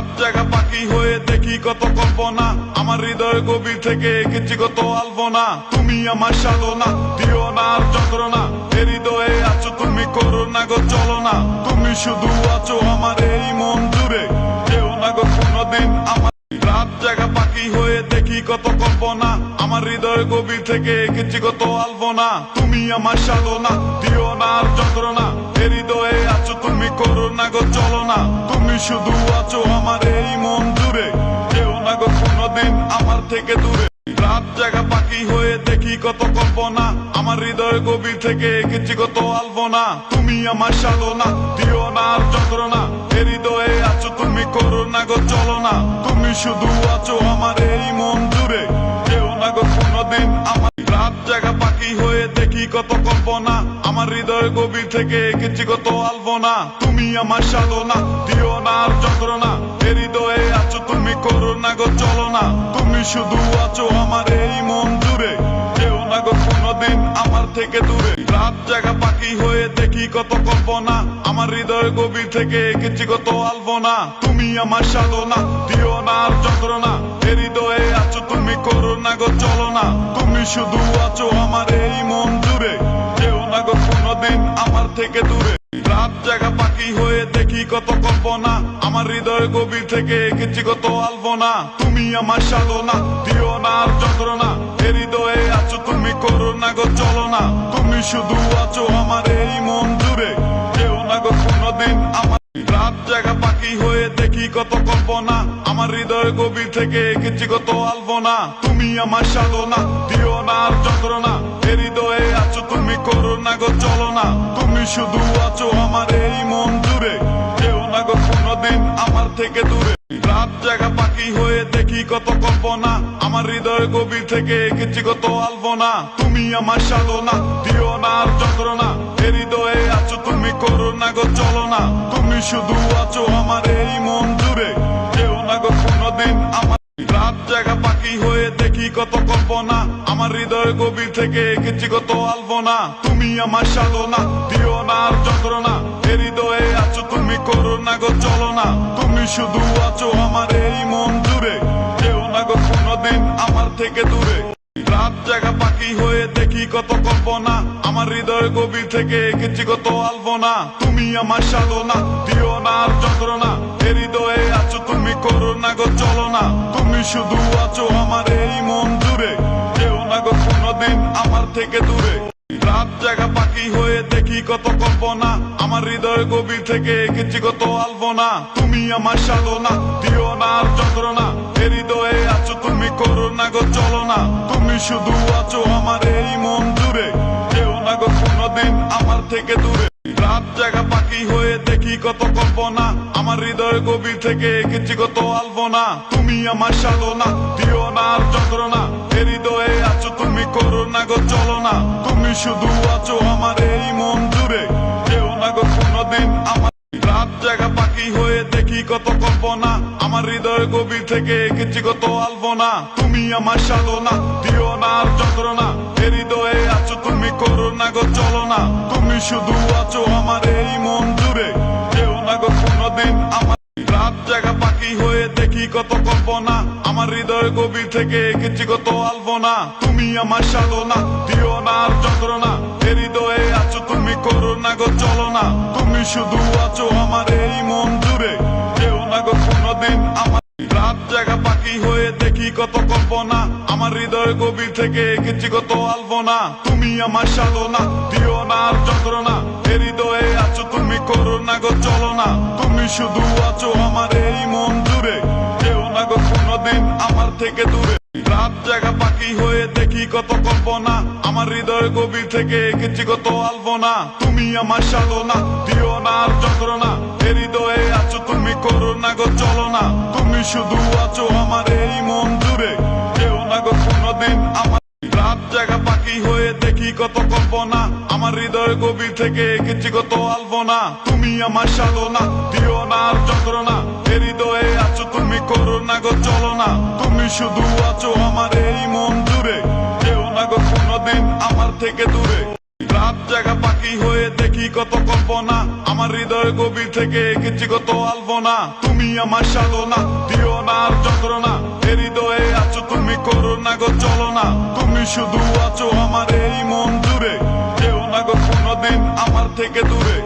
রাত জায়গা পাখি হয়ে দেখি কত কল্পনা। আমার হৃদয় গভীর থেকে এঁকেছি কত আলপনা। তুমি আমার সাধনা, দিও না আর যন্ত্রণা। হৃদয়ে আছো, তুমি করো না গো, চলো না। তুমি শুধু আছো আমার এই মন জুড়ে। কেউ না গো কোনোদিন আমার রাত জায়গা পাখি হয়ে দেখি কত কল্পনা। আমার হৃদয় গভীর থেকে এঁকেছি কত আলপনা। তুমি আমার সাধনা, দিও না আর যন্ত্রণা। হৃদয়ে আছো, তুমি করো না গো চলো না তুমি শুধু আছো আমার এই মন জুড়ে। কেউ না গো কোনোদিন আমার থেকে দূরে। রাত জায়গা পাখি হয়ে দেখি কত কল্পনা। আমার হৃদয় গভীর থেকে এঁকেছি কত আলপনা। তুমি আমার সাধনা, দিও না আর যন্ত্রণা। এ হৃদয়ে আছো, তুমি করো না গো, চলো না। তুমি শুধু আছো আমার এই মন জুড়ে। কেউ না গো, কোনোদিন আমার রাত জাগা পাখি হয়ে দেখি কত কল্পনা। আমার হৃদয় গভীর থেকে এঁকেছি কত আলপনা। তুমি আমার সাধনা, দিও না আর যন্ত্রণা। হৃদয়ে আছো তুমি করো না গো, চলো না। তুমি শুধু আছো আমার এই মন জুড়ে। কেউ না গো কোনোদিন আমার থেকে দূরে। রাত জাগা পাখি হয়ে দেখি কত কল্পনা। আমার হৃদয় গভীর থেকে এঁকেছি কত আলপনা। তুমি আমার সাধনা, দিও না আর যন্ত্রণা। হৃদয়ে আছো তুমি করো না গো, চলো না। তুমি শুধু আছো আমার এই মন জুড়ে। কেউ না গো কোনোদিন আমার থেকে দূরে। রাত জাগা পাখি হয়ে দেখি কত কল্পনা। আমার হৃদয় গভীর থেকে এঁকেছি কত আলপনা। তুমি আমার সাধনা, দিও না আর যন্ত্রণা। হৃদয়ে আছো, তুমি করো না গো, চলো না। তুমি শুধু আছো আমার এই মন জুড়ে। কেউ না গো, কোনোদিন আমার রাত জাগা পাখি হয়ে দেখি কত কল্পনা। আমার হৃদয় গভীর থেকে এঁকেছি কত আলপনা। তুমি আমার সাধনা, দিও না আর যন্ত্রণা। হৃদয়ে আছো, তুমি করো না গো, চলো না। তুমি শুধু আছো আমার পাখি হয়ে দেখি কত কল্পনা। আমার হৃদয় কবি থেকে এঁকেছি কত আলপনা। তুমি আমার সাধনা, দিও না আর যন্ত্রণা। হৃদয়ে আছো, তুমি করো না গো চলো না তুমি শুধু আছো আমার এই মন জুড়ে। আমার হৃদয় গভীর থেকে এঁকেছি কত আলপনা। তুমি আমার সাধনা, দিও না আর যন্ত্রণা। এ হৃদয়ে আছো, তুমি করো না গো, চলো না। তুমি শুধু আছো আমার এই মন জুড়ে। কেউ না গো কোনোদিন আমার থেকে দূরে। রাত জাগা পাখি হয়ে দেখি কত কল্পনা। আমার হৃদয় গভীর থেকে এঁকেছি কত আলপনা। তুমি আমার সাধনা, দিও না আর যন্ত্রণা। এ হৃদয়ে আছো, তুমি করো না গো, চলো না। তুমি শুধু আছো আমার এই মন জুড়ে। না কোনোদিন আমার থেকে দূরে। রাত জায়গা পাখি হয়ে দেখি কত কল্পনা। আমার হৃদয় গভীর থেকে এঁকেছি কত আলপনা। তুমি আমার সাধনা, দিও না আর যন্ত্রণা। হৃদয়ে আছো তুমি, করো না গো চলো না তুমি শুধু আছো আমার এই মন জুড়ে। কেউ না গো কোনোদিন আমার থেকে দূরে। রাত জাগা পাখি হয়ে দেখি কত কল্পনা। আমার হৃদয় গভীর থেকে এঁকেছি কত আলপনা। তুমি আমার সাধনা, দিও না আর যন্ত্রণা। হৃদয়ে আছো, তুমি করো না গো চলো না তুমি শুধু আছো আমার এই মন জুড়ে। কেউ না গো কোনোদিন আমার রাত জাগা পাখি হয়ে দেখি কত কল্পনা। আমার হৃদয় গভীর থেকে এঁকেছি কত আলপনা। তুমি আমার সাধনা, দিও না আর যন্ত্রণা। হৃদয়ে আছো, তুমি করো না গো, চলো না। তুমি শুধু আছো আমার এই মন জুড়ে। কেউ না গো, কোনোদিন আমার রাত জাগা পাখি হয়ে দেখি কত কল্পনা। আমার হৃদয় গভীর থেকে এঁকেছি কত আলপনা। তুমি আমার সাধনা, দিও না আর যন্ত্রণা। হৃদয়ে আছো, তুমি করো না গো, চলো না। তুমি শুধু কত কল্পনা, আমার হৃদয় গভীর থেকে এঁকেছি কত আলপনা। তুমি আমার সাধনা, দিও না আর যন্ত্রণা। হৃদয়ে আছো, তুমি করো না গো, চলো না। তুমি শুধু আছো আমার এই মন জুড়ে। কেউ না গো কোনোদিন আমার থেকে দূরে। রাত জাগা পাখি হয়ে দেখি কত কল্পনা। আমার হৃদয় গভীর থেকে এঁকেছি কত আলপনা। তুমি আমার সাধনা, দিও না আর যন্ত্রণা। হৃদয়ে আছো, তুমি করো না গো, চলো না। তুমি শুধু আছো আমার এই থেকে কত আলপনা তুমি আমার সাধনা, দিও না আর যন্ত্রণা। হৃদয়ে আছো তুমি, করো না গো চলো না তুমি শুধু আছো আমার এই মন জুড়ে। কেউ না গো কোনোদিন আমার থেকে দূরে। রাত জাগা পাখি হয়ে দেখি কত কল্পনা। আমার হৃদয় গভীর থেকে এঁকেছি কত আলপনা তুমি আমার সাধনা, দিও না আর যন্ত্রণা। হৃদয়ে আছো তুমি, করো না গো চলো না তুমি শুধু আছো আমার এই মন জুড়ে। না আমার থেকে দূরে।